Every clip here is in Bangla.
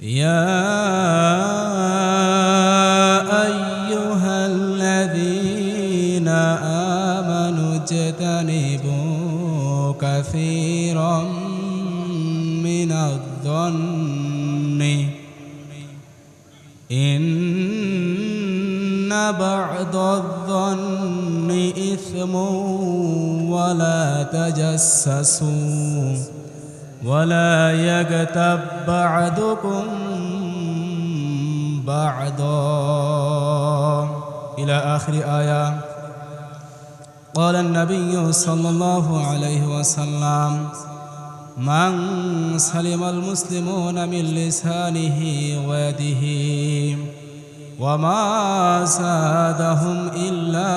يا أيها الذين آمنوا اجتنبوا كثيرا من الظن. إن بعض الظن إثم ولا تجسسوا. ولا يغتب بعضكم بعضا. إلى آخر آية. قال النبي صلى الله عليه وسلم من سلم المسلمون من لسانه ويده وما زادهم إلا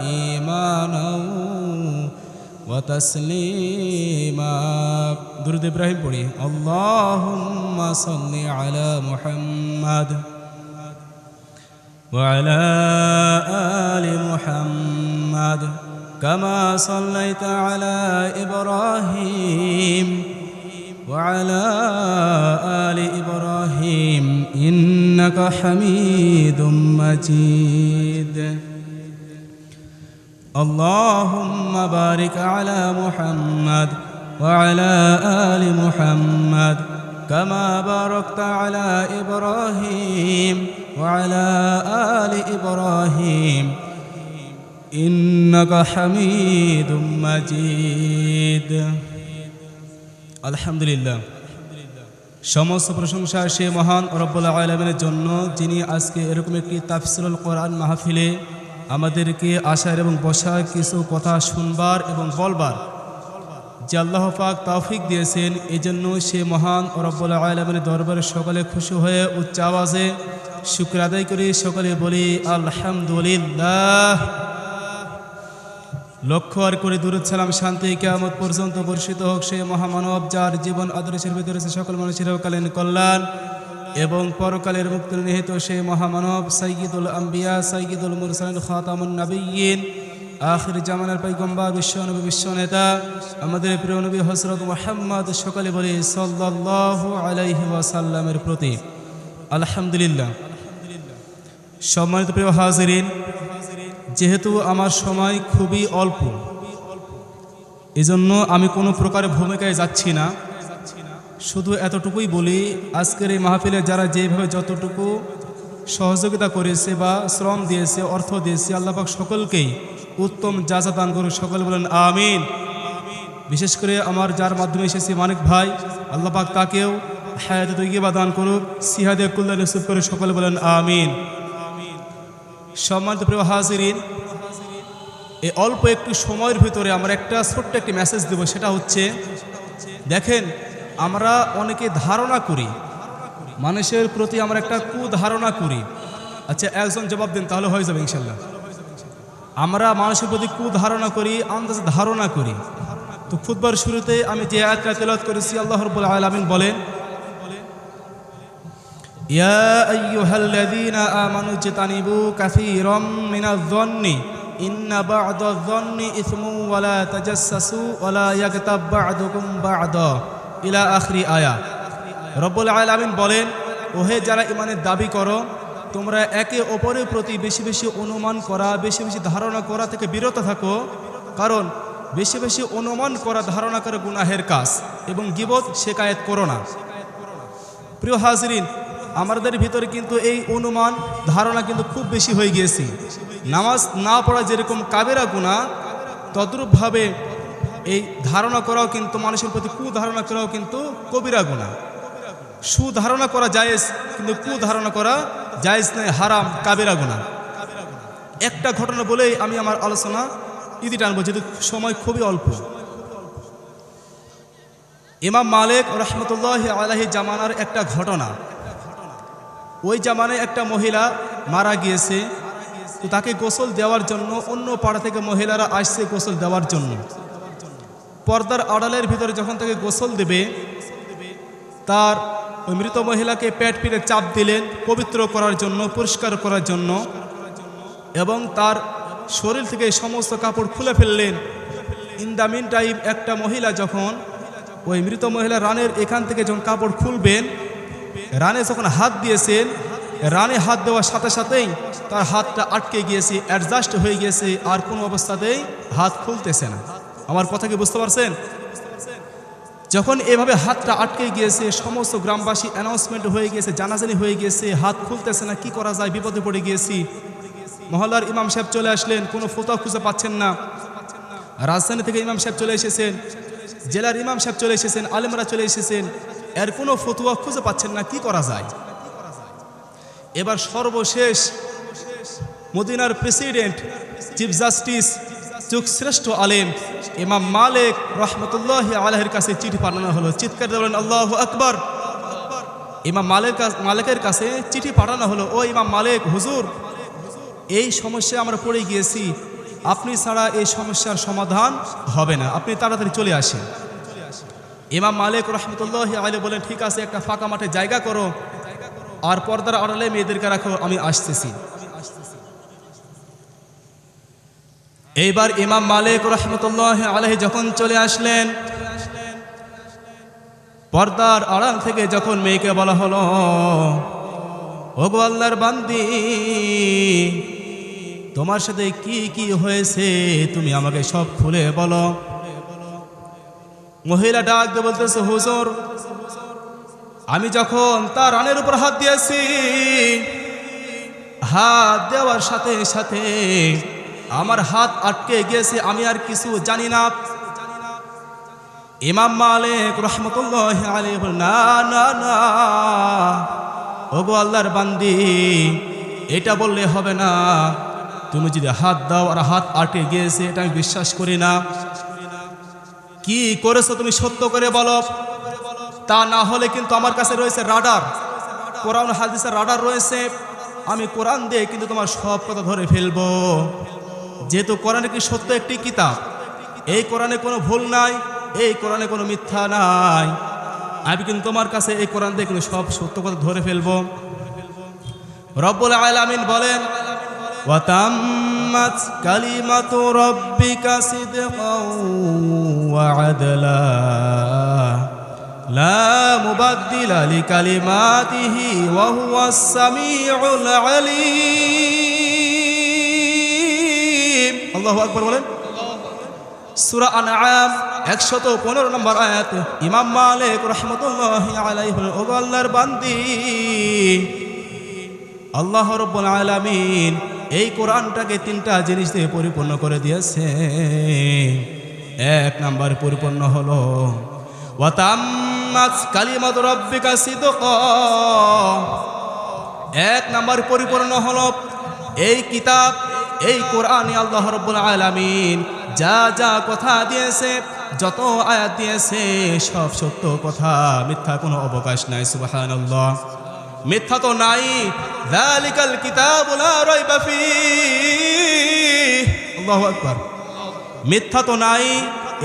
إيمانا وتسليما. درود إبراهيم পড়ি اللهم صل على محمد وعلى آل محمد كما صليت على إبراهيم وعلى آل إبراهيم إنك حميد مجيد. اللهم بارك على محمد وعلى آل محمد كما باركت على إبراهيم وعلى آل إبراهيم إنك حميد مجيد আলহামদুলিল্লাহ সমস্ত প্রশংসা সে মহান রব্বুল আলমের জন্য যিনি আজকে এরকম একটি তাফসিরুল কোরআন মাহফিলে আমাদেরকে আসার এবং বসার কিছু কথা শুনবার এবং বলবার। যে আল্লাহ পাক তৌফিক দিয়েছেন এই জন্য সে মহান রব্বুল আলমের দরবারে সকলে খুশি হয়ে উচ্চ আওয়াজে শুক্র আদায় করে। সকলে বলি, আলহামদুলিল্লাহ। লক্ষ্য আর করে দূরত সালাম, শান্তি, কেয়ামত পর্যন্ত বর্ষিত হোক। সে মহামানব যার জীবন, আদর্শের ভিতরে সকল মানুষের কালীন কল্যাণ এবং পরকালের মুক্তি নিহিত সে মহামানব সাইয়দুল আম্বিয়া সাইয়দুল মুরসালিন, খাতামুন আখির জামানের পৈগম্বর বিশ্বনবী বিশ্বনেতা আমাদের প্রিয় নবী হসরত মোহাম্মদ সকালে বলি সাল্লাল্লাহু আলাইহি ওয়াসাল্লামের প্রতি, আলহামদুলিল্লাহ। সম্মানিত প্রিয় হাজিরিন, যেহেতু আমার সময় খুবই অল্প, এজন্য আমি কোনো প্রকার ভূমিকায় যাচ্ছি না। শুধু এতটুকুই বলি, আজকের এই মাহফিলে যারা যেভাবে যতটুকু সহযোগিতা করেছে বা শ্রম দিয়েছে, অর্থ দিয়েছে আল্লাপাক সকলকেই উত্তম যাজা দান করুক, সকল বলেন আমিন। বিশেষ করে আমার যার মাধ্যমে এসেছে মানিক ভাই আল্লাপাক তাকেও হায়াতে তৈবা দান করুক, সিহাদে কুল্লা নসিব করে সকলে বলেন আমিন। সম্মানিত প্রিয় হাজিরিন এই অল্প একটু সময়ের ভিতরে আমরা একটা ছোট্ট একটি মেসেজ দেব, সেটা হচ্ছে, দেখেন আমরা অনেকে ধারণা করি, মানুষের প্রতি আমরা একটা কুধারণা করি। আচ্ছা একজন জবাব দিন, তাহলে হয়ে যাবে ইনশাল্লাহ। আমরা মানুষের প্রতি কুধারণা করি, আন্দাজ ধারণা করি। তো ফুটবার শুরুতে আমি যে একটা তেল করেছি, আল্লাহ আলমিন বলেন, ইয়া ইলা আখরি আয়া। রব্বুল আলমিন বলেন, ওহে যারা ইমানের দাবি করো, তোমরা একে অপরের প্রতি বেশি বেশি অনুমান করা, বেশি বেশি ধারণা করা থেকে বিরত থাকো, কারণ বেশি বেশি অনুমান করা, ধারণা করে গুনাহের কাজ এবং গিবত শেকায়ত করো না। প্রিয় হাজরিন, আমাদের ভিতরে কিন্তু এই অনুমান, ধারণা কিন্তু খুব বেশি হয়ে গিয়েছে। নামাজ না পড়া যেরকম কাবেরা গুণা তদ্রূপভাবে এই ধারণা করাও কিন্তু মানুষের প্রতি কুধারণা করাও কিন্তু কবিরা গুণা। সুধারণা করা জায়েজ, কিন্তু কুধারণা করা জায়েজ নয়, হারাম, কাবেরা গুণা। একটা ঘটনা বলেই আমি আমার আলোচনা ইদি টানবো, যেহেতু সময় খুবই অল্প। ইমাম মালিক রহমতুল্লাহ আলাহি জামানার একটা ঘটনা। ওই জামানায় একটা মহিলা মারা গিয়েছে। তো তাকে গোসল দেওয়ার জন্য অন্য পাড়া থেকে মহিলারা আসছে গোসল দেওয়ার জন্য। পর্দার আড়ালের ভিতরে যখন তাকে গোসল দেবে, তার মৃত মহিলাকে পেট পিড়ে চাপ দিলেন পবিত্র করার জন্য, পরিষ্কার করার জন্য, এবং তার শরীর থেকে সমস্ত কাপড় খুলে ফেললেন। ইন দ্য মিন টাইম একটা মহিলা যখন ওই মৃত মহিলা রানের এখান থেকে যখন কাপড় খুলবেন, রানে যখন হাত দিয়েছেন, রানে হাত দেওয়ার সাথে সাথেই তার হাতটা আটকে গিয়েছে অ্যাডজাস্ট হয়ে গিয়েছে, আর কোনো অবস্থাতেই হাত খুলতেছে না। আমার কথা কি বুঝতে পারছেন? যখন এভাবে হাতটা আটকে গিয়েছে, সমস্ত গ্রামবাসী অ্যানাউন্সমেন্ট হয়ে গিয়েছে, জানাজানি হয়ে গিয়েছে, হাত খুলতেছে না, কি করা যায়, বিপদে পড়ে গিয়েছি। মহল্লার ইমাম সাহেব চলে আসলেন, কোনো ফোতা খুঁজে পাচ্ছেন না। রাজধানী থেকে ইমাম সাহেব চলে এসেছেন, জেলার ইমাম সাহেব চলে এসেছেন, আলেমরা চলে এসেছেন, এর কোনো ফতুয়া খুঁজে পাচ্ছেন না, কি করা যায়? এবার সর্বশেষ মদিনার প্রেসিডেন্ট চিফ জাস্টিস শ্রেষ্ঠ আলেম, ইমাম মালিক রহমতুল্লাহ আলহের কাছে চিঠি পাঠানো হলো। চিৎকার দেবেন আল্লাহ আকবর। ইমাম মালিক মালিকের কাছে চিঠি পাঠানো হলো, ও ইমাম মালিক, হুজুর, এই সমস্যায় আমরা পড়ে গিয়েছি। আপনি ছাড়া এই সমস্যার সমাধান হবে না। আপনি তাড়াতাড়ি চলে আসেন। ইমাম মালিক রহমতুল্লাহ আলী বলেন, ঠিক আছে, একটা ফাঁকা মাঠে জায়গা করো। আর পর্দার আড়ালে মেয়েদেরকে রাখো, আমি আসতেছি। এইবার ইমাম মালিক রহমতুল্লাহ আলহি যখন চলে আসলেন, পর্দার আড়াল থেকে যখন মেয়েকে বলা হলো, ওগো আল্লাহর বান্দি, তোমার সাথে কি কি হয়েছে? তুমি আমাকে সব খুলে বলো। মহিলা ডাক দিয়ে বলতেছে, হুজুর, আমি যখন তার রানের উপর হাত দিয়েছি, হাত দেওয়ার সাথে সাথে আমার হাত আটকে গিয়েছে, আমি আর কিছু জানি না। ইমাম মালিক রহমতুল্লাহ আলী না না না। ওগো আল্লাহর বান্দি, এটা বললে হবে না। তুমি যদি হাত দাও আর হাত আটকে গিয়েছে, এটা আমি বিশ্বাস করি না। কি করেছ তুমি সত্য করে বলো? তা না হলে কিন্তু আমার কাছে রয়েছে রাডার। কোরআন, হাদিসের রাডার রয়েছে। আমি কোরআন দিয়ে কিন্তু তোমার সব কথা ধরে ফেলব। যেহেতু কোরআনে কি সত্য একটি কিতাব, এই কোরআনে কোনো ভুল নাই, এই কোরআনে কোনো মিথ্যা নাই। আমি কিন্তু তোমার কাছে এই কোরআন দিয়ে কিন্তু সব সত্য কথা ধরে ফেলব। রব্বুল আলামিন বলেন, ওয়াতাম্মাত কালিমাতু রব্বিকা সিদকাও ওয়া আদলা। লা মুবাদদিলা লিকালিমাতিহি ওয়া হুয়াস আল্লাহ আকবর বলেন। সুরা আনায়াম একশত পনেরো নম্বর আয়াত। ইমাম মালিক রহমতুল্লাহ আলাইহুল ওগল্লার বান্দি। আল্লাহ রব্বুল আলামিন এই কোরআনটাকে তিনটা জিনিস দিয়ে পরিপূর্ণ করে দিয়েছে এক নাম্বার পরিপূর্ণ হলো ওয়াতাম্মাস কালিমাত রব্বিকা সিদক। এক নাম্বার পরিপূর্ণ হলো, এই কিতাব এই কোরআনে আল্লাহ রব্বুল আলামিন যা যা কথা দিয়েছে, যত আয়াত দিয়েছে, সব সত্য কথা। মিথ্যা কোনো অবকাশ নাই, সুবহানাল্লাহ। মিথ্যা তো নাই। যালিকাল কিতাব মিথ্যা তো নাই।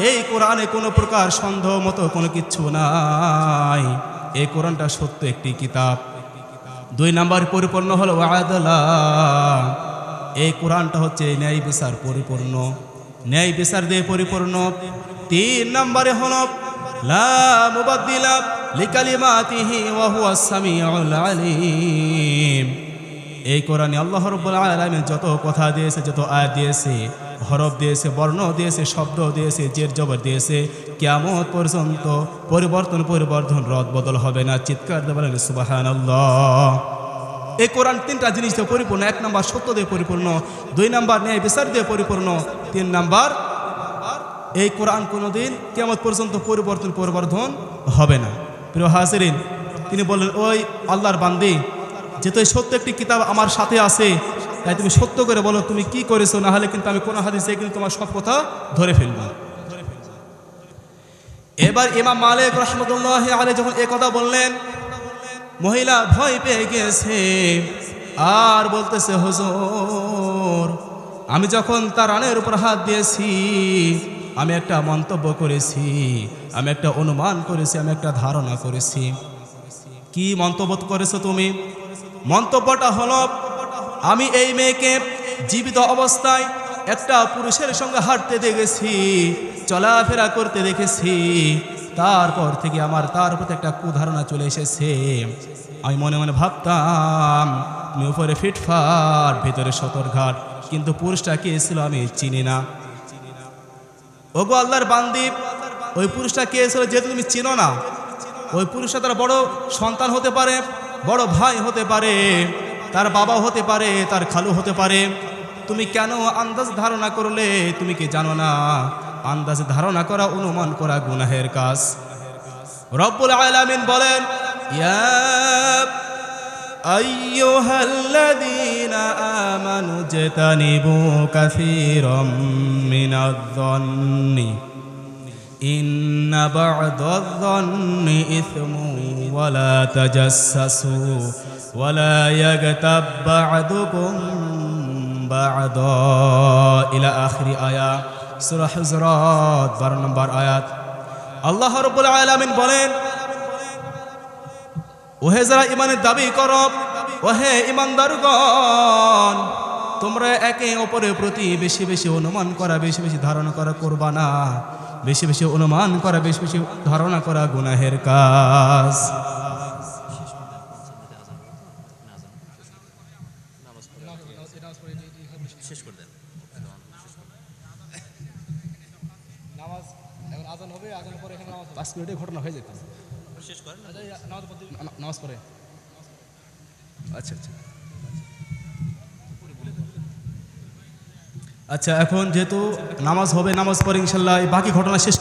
এই কোরআনে কোনো প্রকার সন্দেহ মতো কোনো কিচ্ছু নাই। এই কোরআনটা সত্য একটি কিতাব। দুই নাম্বার পরিপূর্ণ হলো আদলা এই কোরআনটা হচ্ছে ন্যায় বিচার পরিপূর্ণ। ন্যায় বিচার দিয়ে পরিপূর্ণ। তিন নম্বরে হলো আলিম। এই কোরআনে আল্লাহ রব্বুল আলামিন যত কথা দিয়েছে, যত আয়াত দিয়েছে, হরফ দিয়েছে, বর্ণ দিয়েছে, শব্দ দিয়েছে, জের জবর দিয়েছে কেমন পর্যন্ত পরিবর্তন পরিবর্তন রদ বদল হবে না। চিৎকার দিয়ে বলেন সুবহানাল্লাহ। এই কোরআন তিনটা জিনিস দিয়ে পরিপূর্ণ, এক নাম্বার সত্য দিয়ে পরিপূর্ণ, দুই নাম্বার ন্যায় বিচার দিয়ে পরিপূর্ণ, তিন নাম্বার এই কোরআন কোনোদিন কেমন পর্যন্ত পরিবর্তন, পরিবর্ধন হবে না। প্রিয় হাজিরিন, তিনি বললেন, ওই আল্লাহর বান্দি যেহেতু এই সত্য একটি কিতাব আমার সাথে আছে, তাই তুমি সত্য করে বলো তুমি কি করেছ, না হলে কিন্তু আমি কোনো হাদিসে কিন্তু তোমার সব কথা ধরে ফেলব। এবার ইমাম মালিক রহমতুল্লাহ আলী যখন কথা বললেন মহিলা ভয় পেয়ে গেছে। আর বলতেছে, হুজুর, আমি যখন তার রানের উপর হাত দিয়েছি, আমি একটা মন্তব্য করেছি, আমি একটা অনুমান করেছি, আমি একটা ধারণা করেছি। কি মন্তব্য করেছ তুমি? মন্তব্যটা হলো, আমি এই মেয়েকে জীবিত অবস্থায় একটা পুরুষের সঙ্গে হাঁটতে দেখেছি, চলাফেরা করতে দেখেছি তারপর থেকে আমার তার প্রতি একটা কুধারণা চলে এসেছে। আমি মনে মনে ভাবতাম তুমি উপরে ফিটফাট, ভিতরে সতর্ঘাট কিন্তু পুরুষটা কে ছিল আমি চিনি না। ওগো আল্লাহর বান্দিপ ওই পুরুষটা কে ছিল যেহেতু তুমি চিনো না? ওই পুরুষটা তার বড় সন্তান হতে পারে, বড় ভাই হতে পারে, তার বাবা হতে পারে, তার খালু হতে পারে। তুমি কেন আন্দাজ ধারণা করলে তুমি কি জানো না? আন্দাজে ধারণা করা অনুমান করা গুনাহের কাজ রব্বুল আলামিন বলেন আইয়ুহাল্লাযীনা আমানু জাতানিবু কাসীরাম মিনায-যন্নি ان بعض الظن اثم ولا تجسسوا ولا يغتب بعضكم بعضا إلى اخر إيه সুরা হজরত, বারো নম্বর আয়াত। আল্লাহ রবুল আলমিন বলেন, ওহে যারা ইমানের দাবি কর, ওহে ইমানদারগণ তোমরা একে অপরের প্রতি বেশি বেশি অনুমান করা, বেশি বেশি ধারণা করা করবা না। বেশি বেশি অনুমান করা, বেশি বেশি ধারণা করা গুনাহের কাজ। পাঁচ মিনিটে ঘটনা হয়ে যেত। শেষ নামাজ পড়ে। আচ্ছা আচ্ছা। আচ্ছা এখন যেহেতু নামাজ হবে নামাজ পড়ে ইনশাল্লাহ এই বাকি ঘটনা শেষ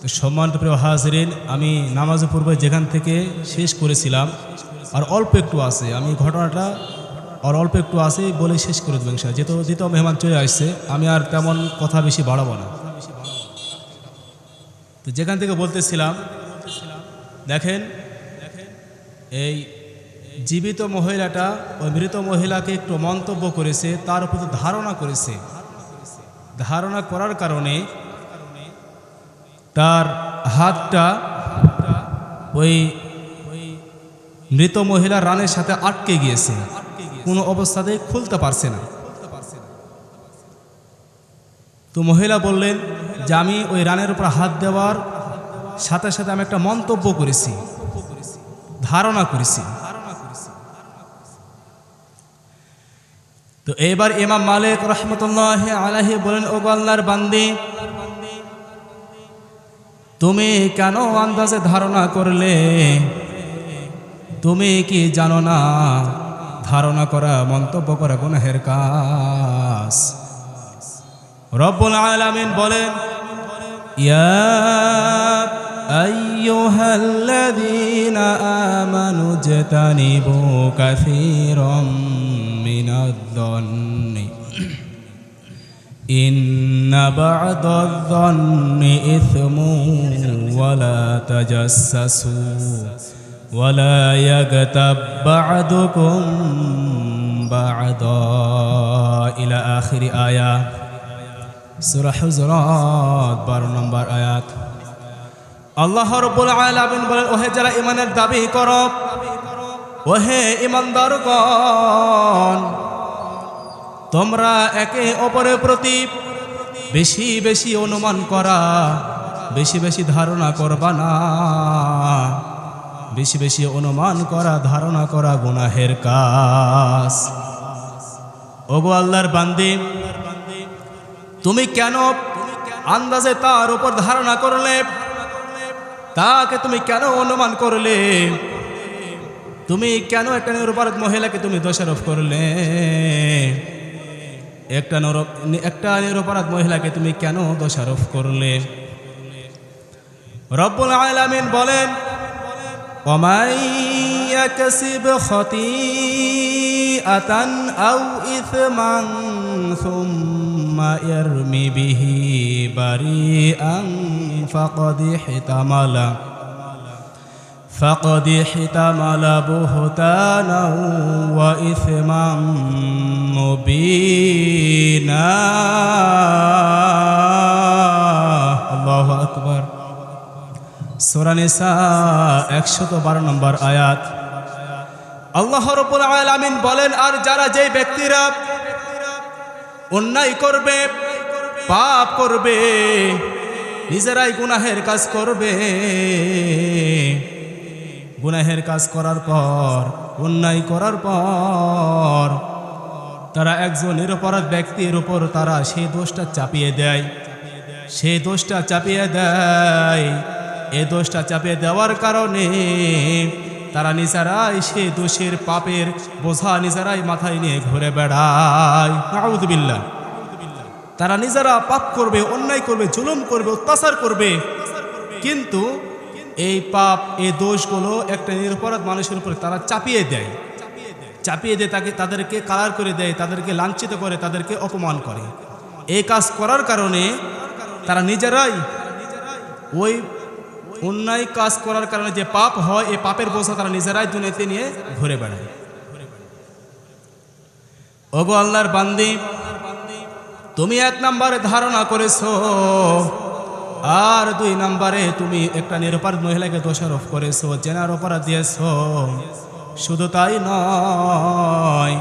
তো সম্মানিত প্রিয় হাজরিন আমি নামাজ পূর্বে যেখান থেকে শেষ করেছিলাম আর অল্প একটু আছে। আমি ঘটনাটা আর অল্প একটু আছে বলে শেষ করে দেবো ইনশাল্লাহ। যেহেতু দ্বিতীয় মেহমান চলে আসছে আমি আর তেমন কথা বেশি বাড়াবো না। তো যেখান থেকে বলতেছিলাম, দেখেন, এই জীবিত মহিলাটা ওই মৃত মহিলাকে একটু মন্তব্য করেছে, তার উপর ধারণা করেছে। ধারণা করার কারণে তার হাতটা ওই মৃত মহিলা রানের সাথে আটকে গিয়েছে। কোনো অবস্থাতে খুলতে পারছে না। তো মহিলা বললেন যে আমি ওই রানের উপর হাত দেওয়ার সাথে সাথে আমি একটা মন্তব্য করেছি, ধারণা করেছি। তো এবার ইমাম মালিক রহমতুল্লাহ আলাহি বলেন, ও আল্লাহর বান্দি, তুমি কেন আন্দাজে ধারণা করলে? তুমি কি জানো না? ধারণা করা, মন্তব্য করা গুনাহের কাজ। রব্বুল আলামিন বলেন ইয়া أيها الذين آمنوا اجتنبوا كثيرا من الظن. إن بعض الظن إثم ولا تجسسوا ولا يغتب بعضكم بعضا. إلى آخر آية. সুরা হুজরাত, বারো নম্বর আয়াত। আল্লাহ রব্বুল আলামিন বলেন, ওহে যারা ইমানের দাবি কর, ওহে ইমানদার গণ তোমরা একে অপরের প্রতি বেশি বেশি অনুমান করা, বেশি বেশি ধারণা করবা না। বেশি বেশি অনুমান করা, ধারণা করা গুনাহের কাজ। ওগো আল্লাহর বান্দি তুমি কেন আন্দাজে তার উপর ধারণা করলে? তাকে তুমি কেন অনুমান করলে? তুমি কেন একটা নিরপরাধ মহিলাকে তুমি দোষারোপ করলে? একটা নর, একটা নিরপরাধ মহিলাকে তুমি কেন দোষারোপ করলে? রব্বুল আলামিন বলেন অমাইয়াকসিব আতান আউ ثم يرم به بريئا فقد احتمل فقد احتمل بهتانا وإثما مبينا الله أكبر সুরানিসা একশত বারো নম্বর আয়াত আল্লাহ রব্বুল আলামিন বলেন আর যারা যেই ব্যক্তিরা অন্যায় করবে, পাপ করবে, নিজেরাই গুনাহের কাজ করবে। গুনাহের কাজ করার পর, অন্যায় করার পর, তারা একজন নিরপরাধ ব্যক্তির উপর তারা সেই দোষটা চাপিয়ে দেয়। সেই দোষটা চাপিয়ে দেয়। এই দোষটা চাপিয়ে দেওয়ার কারণে তারা নিজেরাই সেই দোষের পাপের বোঝা নিজেরাই মাথায় নিয়ে ঘুরে বেড়ায়। তারা নিজেরা পাপ করবে, অন্যায় করবে, জুলুম করবে, অত্যাচার করবে। কিন্তু এই পাপ, এই দোষগুলো একটা নিরপরাধ মানুষের উপরে তারা চাপিয়ে দেয়। চাপিয়ে দিয়ে তাকে, তাদেরকে কালার করে দেয়, তাদেরকে লাঞ্ছিত করে, তাদেরকে অপমান করে। এই কাজ করার কারণে তারা নিজেরাই ওই অন্যায় কাজ করার কারণে যে পাপ হয় এই পাপের বোঝা তারা নিজেরাই দুনিয়াতে নিয়ে ঘুরে বেড়ায়। ওগো আল্লাহর বান্দি, তুমি এক নম্বরে ধারণা করেছ, আর দুই নম্বরে তুমি একটা নিরপরাধ মহিলাকে দোষারোপ করেছ, জেনার অপরাধ দিয়েছ। শুধু তাই নয়,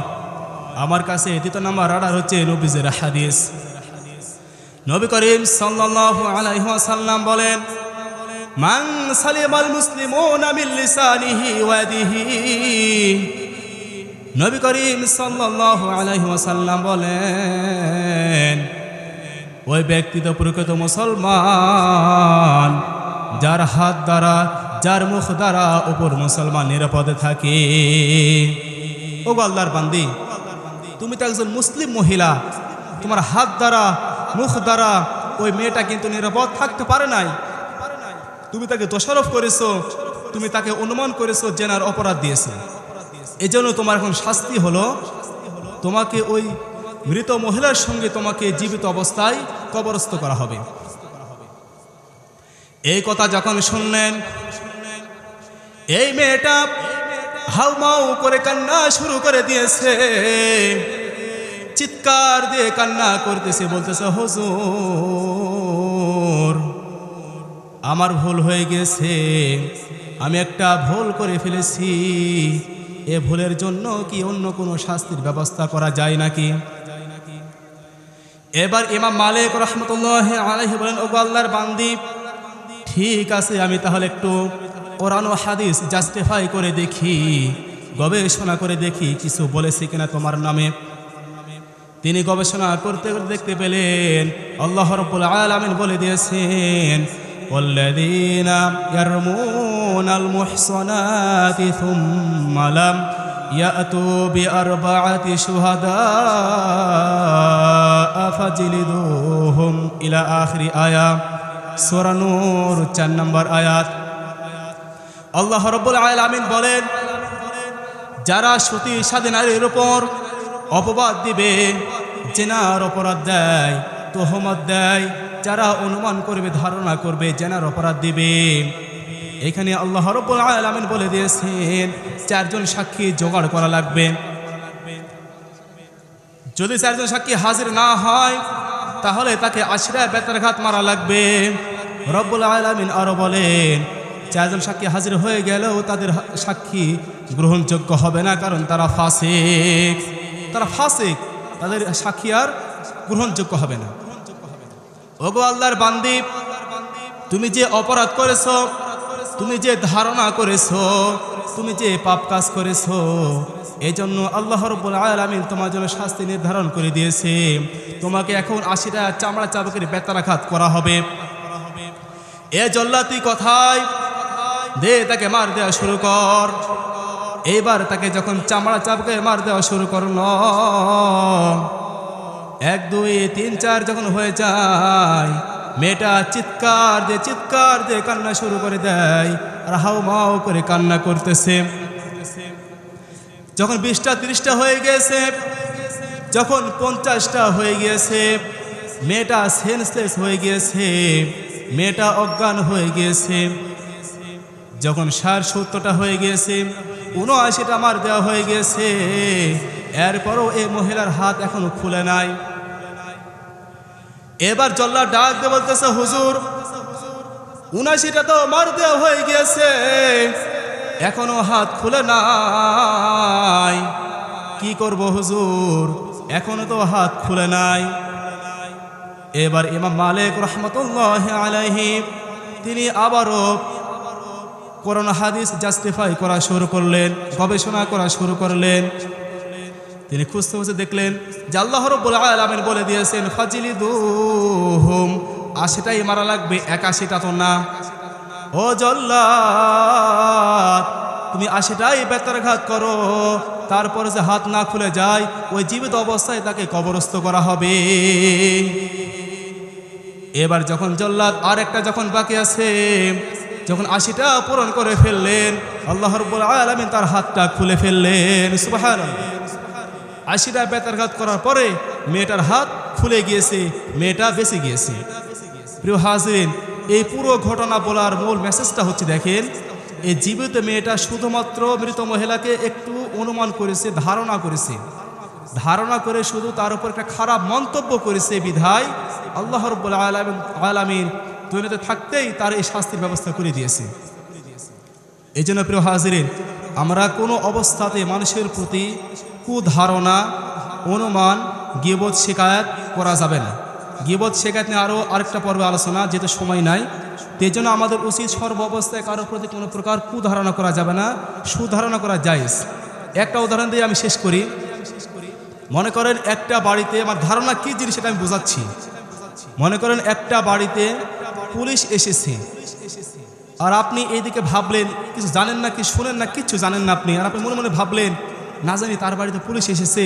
আমার কাছে দ্বিতীয় নাম্বার আডার হচ্ছে নবীজের হাদিস। নবী করিম সাল্লাল্লাহু আলাইহি ওয়াসাল্লাম বলেন মান সালিমাল মুসলিমুনা মিন লিসানিহি ওয়া নবী করিম সাল্লাল্লাহু আলাইহি ওয়াসাল্লাম বলেন, ওই ব্যক্তি তো প্রকৃত মুসলমান, যার হাত দ্বারা, যার মুখ দ্বারা উপর মুসলমান নিরাপদে থাকে। ও আল্লাহর বান্দি, তুমি তো একজন মুসলিম মহিলা, তোমার হাত দ্বারা, মুখ দ্বারা ওই মেয়েটা কিন্তু নিরাপদ থাকতে পারে নাই। তুমি তাকে দোষারোপ করেছ, তুমি তাকে অনুমান করেছ, জেনার অপরাধ দিয়েছ। এজন্য তোমার এখন শাস্তি হলো, তোমাকে ওই মৃত মহিলার সঙ্গে তোমাকে জীবিত অবস্থায় কবরস্থ করা হবে। এই কথা যখন শুনলেন, এই মেয়েটা হাউমাউ করে কান্না শুরু করে দিয়েছে, চিৎকার দিয়ে কান্না করতেছে, বলতেছে, হুজুর আমার ভুল হয়ে গেছে। আমি একটা ভুল করে ফেলেছি। এ ভুলের জন্য কি অন্য কোনো শাস্তির ব্যবস্থা করা যায় নাকি? এবার ইমাম মালিক রহমতুল্লাহ আলাইহি বলেন, ওগো আল্লাহর বান্দি, ঠিক আছে, আমি তাহলে একটু কোরআন হাদিস জাস্টিফাই করে দেখি, গবেষণা করে দেখি, কিছু বলেছি কিনা তোমার নামে? তিনি গবেষণা করতে করতে দেখতে পেলেন, আল্লাহ রব্বুল আলামিন বলে দিয়েছেন والذين يرمون المحصنات ثم لم يأتوا بأربعة شهداء فاجلدوهم إلى آخر آية সূরা নূর 4 নম্বর আয়াত আল্লাহ রব্বুল আলামিন বলেন যারা সতী সাধে নারীর উপর অপবাদ দিবে জেনার অপরাধ দেয় তোহমত দেয়, যারা অনুমান করবে, ধারণা করবে, জেনার অপরাধ দিবে। এখানে আল্লাহ রব্বুল আলামিন বলে দিয়েছেন, চারজন সাক্ষী জোগাড় করা লাগবে। যদি চারজন সাক্ষী হাজির না হয়, তাহলে তাকে আশিরা, বেতারঘাত মারা লাগবে। রব্বুল আলামিন আরও বলেন, চারজন সাক্ষী হাজির হয়ে গেলেও তাদের সাক্ষী গ্রহণযোগ্য হবে না, কারণ তারা ফাসিক। তারা ফাসিক, তাদের সাক্ষী আর গ্রহণযোগ্য হবে না। ওগো আল্লাহর বান্দি, তুমি যে অপরাধ করেছ, তুমি যে ধারণা করেছ, তুমি যে পাপ কাজ করেছ এই জন্য আল্লাহ আলামিন তোমার জন্য শাস্তি নির্ধারণ করে দিয়েছে। তোমাকে এখন আশিটা চামড়া চাবকের বেতারাঘাত করা হবে। এ জল্লাতি কথায় দে, তাকে মার দেওয়া শুরু কর। এইবার তাকে যখন চামড়া চাপকে মার দেওয়া শুরু করল এক, দুই, তিন, চার যখন হয়ে যায়, মেয়েটা চিৎকার দিয়ে চিৎকার দিয়ে কান্না শুরু করে দেয়, আর হাউ মাও করে কান্না করতেছে। যখন বিশটা, তিরিশটা হয়ে গেছে, যখন পঞ্চাশটা হয়ে গিয়েছে মেয়েটা সেন্সলেস হয়ে গিয়েছে মেয়েটা অজ্ঞান হয়ে গিয়েছে যখন ষাট, সত্তরটা হয়ে গিয়েছে উনআশিটা আমার দেওয়া হয়ে গিয়েছে এরপরও এই মহিলার হাত এখনও খুলে নাই। এবার জল্লা ডাক দিয়ে বলতেছে, হুজুর, উনাশিটা তো মার দেওয়া হয়ে গিয়েছে, এখনও হাত খুলে নাই। কি করব হুজুর? এখনও তো হাত খুলে নাই। এবার ইমাম মালিক রহমতুল্লাহ আলাইহি, তিনি আবারও করোনা হাদিস জাস্টিফাই করা শুরু করলেন, গবেষণা করা শুরু করলেন। তিনি খুঁজতে খুঁজতে দেখলেন যে আল্লাহ রব্বুল বলে দিয়েছেন ফাজিলি দুহুম আশিটাই মারা লাগবে একাশিটা তো না। ও জল্লাদ, তুমি আশিটাই বেতারঘাত করো। তারপরে যে হাত না খুলে যায়, ওই জীবিত অবস্থায় তাকে কবরস্থ করা হবে। এবার যখন জল্লাদ আর একটা যখন বাকি আছে, যখন আশিটা পূরণ করে ফেললেন আল্লাহর আলামিন তার হাতটা খুলে ফেললেন। সুবহানাল্লাহ। আশিটা বেতারঘাত করার পরে মেয়েটার হাত খুলে গিয়েছে, মেয়েটা বেঁচে গিয়েছে। প্রিয় হাজরিন এই পুরো ঘটনা বলার মূল মেসেজটা হচ্ছে দেখেন, এই জীবিত মেয়েটা শুধুমাত্র মৃত মহিলাকে একটু অনুমান করেছে, ধারণা করেছে। ধারণা করে শুধু তার উপর একটা খারাপ মন্তব্য করেছে বিধায় আল্লাহ রব্বুল আলামিন আলামিন দুনিয়াতে থাকতেই তার এই শাস্তির ব্যবস্থা করে দিয়েছে। এই জন্য প্রিয় হাজিরিন আমরা কোনো অবস্থাতে মানুষের প্রতি কুধারণা অনুমান, গিবত শিকায়ত করা যাবে না। গিবত শেখায়ত নিয়ে আরও আরেকটা পর্বে আলোচনা যেহেতু সময় নাই। সেই জন্য আমাদের উচিত সর্ব অবস্থায় কারোর প্রতি কোনো প্রকার কুধারণা করা যাবে না, সুধারণা করা যায় একটা উদাহরণ দিয়ে আমি শেষ করি। মনে করেন একটা বাড়িতে আমার ধারণা কী জিনিস সেটা আমি বোঝাচ্ছি। মনে করেন একটা বাড়িতে পুলিশ এসেছে। আর আপনি এইদিকে ভাবলেন, কিছু জানেন না কি শুনেন না, কিচ্ছু জানেন না আপনি, আর আপনি মনে মনে ভাবলেন না জানি তার বাড়িতে পুলিশ এসেছে,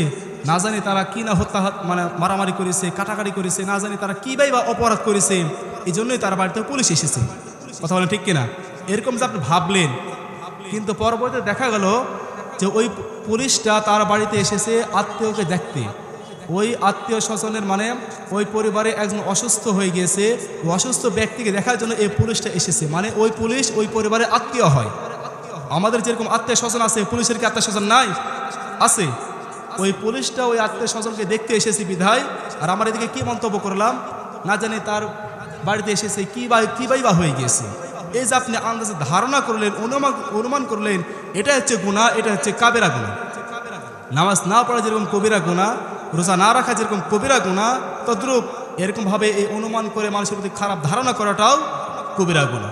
না জানি তারা কি না হত্যা মানে মারামারি করেছে, কাটাকাটি করেছে, না জানি তারা কী বাই বা অপরাধ করেছে এই জন্যই তার বাড়িতে পুলিশ এসেছে। কথা বলেন ঠিক কিনা? এরকম যে আপনি ভাবলেন, কিন্তু পরবর্তীতে দেখা গেল যে ওই পুলিশটা তার বাড়িতে এসেছে আত্মীয়কে দেখতে। ওই আত্মীয় স্বজনের মানে ওই পরিবারে একজন অসুস্থ হয়ে গিয়েছে, অসুস্থ ব্যক্তিকে দেখার জন্য এই পুলিশটা এসেছে। মানে ওই পুলিশ ওই পরিবারে আত্মীয় হয়। আমাদের যেরকম আত্মীয় স্বজন আছে, পুলিশের কি আত্মীয় স্বজন নাই? আছে। ওই পুলিশটা ওই আত্মীয় স্বজনকে দেখতে এসেছে বিধায়, আর আমার এদিকে কি মন্তব্য করলাম? না জানি তার বাড়িতে এসেছে, কি বা কি বাই বা হয়ে গিয়েছে। এই যে আপনি আন্দাজে ধারণা করলেন, অনুমান অনুমান করলেন, এটা হচ্ছে গুণা এটা হচ্ছে কাবেরা গুণা নামাজ না পড়া যেরকম কবিরা গুণা রোজা না রাখা যেরকম কবিরা গুণা তদ্রূপ এরকমভাবে এই অনুমান করে মানুষের প্রতি খারাপ ধারণা করাটাও কবিরা গুণা